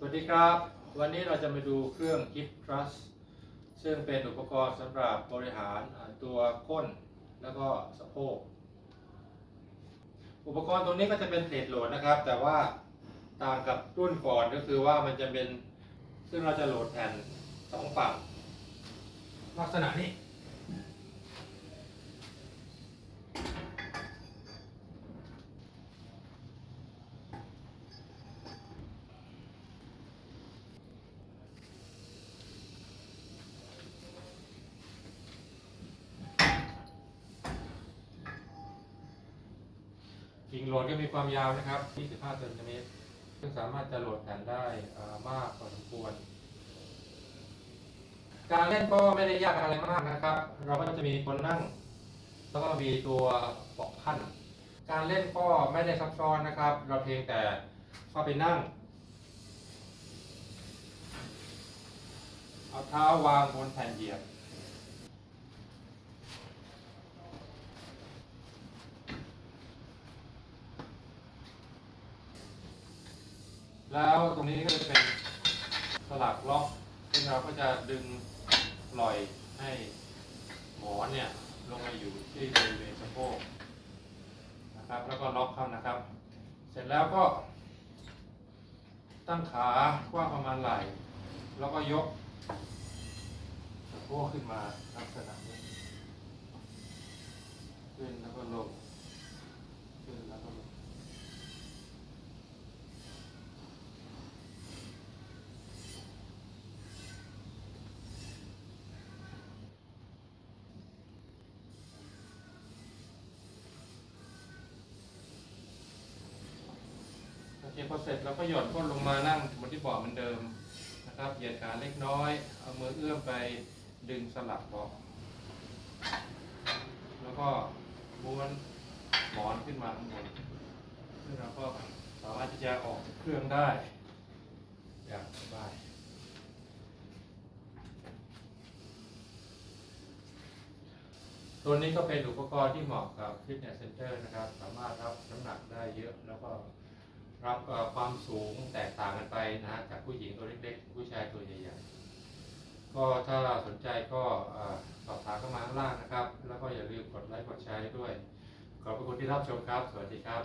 สวัสดีครับ วันนี้เราจะมาดูเครื่อง Hip Thrust ซึ่งเป็นอุปกรณ์สำหรับบริหารตัวก้นแล้วก็สะโพก อุปกรณ์ตัวนี้ก็จะเป็นเพลทโหลดนะครับ แต่ว่าต่างกับรุ่นก่อนก็คือว่ามันจะเป็นซึ่งเราจะโหลดแผ่นสองฝั่งลักษณะนี้ กิ่งโหลดก็มีความยาวนะครับ 25เซนติเมตร ซึ่งสามารถจะโหลดแผ่นได้มากพอสมควร การเล่นก็ไม่ได้ยากอะไรมากนะครับ เราก็จะมีคนนั่ง แล้วก็มีตัวเบาะขั้น การเล่นก็ไม่ได้ซับซ้อนนะครับ เราเพียงแต่เข้าไปนั่ง เอาเท้าวางบนแผ่นเหยียบ แล้วตรงนี้ก็จะเป็นสลักล็อกซึ่งเราก็จะดึงปล่อยให้หมอนเนี่ยลงมาอยู่ที่บริเวณสะโพกนะครับแล้วก็ล็อกเข้านะครับ เสร็จแล้วก็ตั้งขากว้างประมาณไหล่ แล้วก็ยกสะโพกขึ้นมาลักษณะนี้ขึ้นแล้วก็ลงขึ้นแล้วก็ลง โอเคพอเสร็จเราก็หย่อนก้นลงมานั่งบนที่เบาะเหมือนเดิมนะครับเหยียดขาเล็กน้อย เอามือเอื้อมไปดึงสลักเบาะแล้วก็ม้วนหมอนขึ้นมาข้างบนซึ่งเราก็สามารถที่จะออกจากเครื่องได้ อย่างสบายตัวนี้ก็เป็นอุปกรณ์ที่เหมาะกับฟิตเนสเซ็นเตอร์นะครับ สามารถรับน้ำหนักได้เยอะแล้วก็ รับความสูงแตกต่างกันไปนะฮะจากผู้หญิงตัวเล็กๆถึงผู้ชายตัวใหญ่ๆก็ถ้าสนใจก็สอบถามเข้ามาข้างล่างนะครับ แล้วก็อย่าลืมกดไลค์กดแชร์ด้วย ขอบพระคุณที่รับชมครับ สวัสดีครับ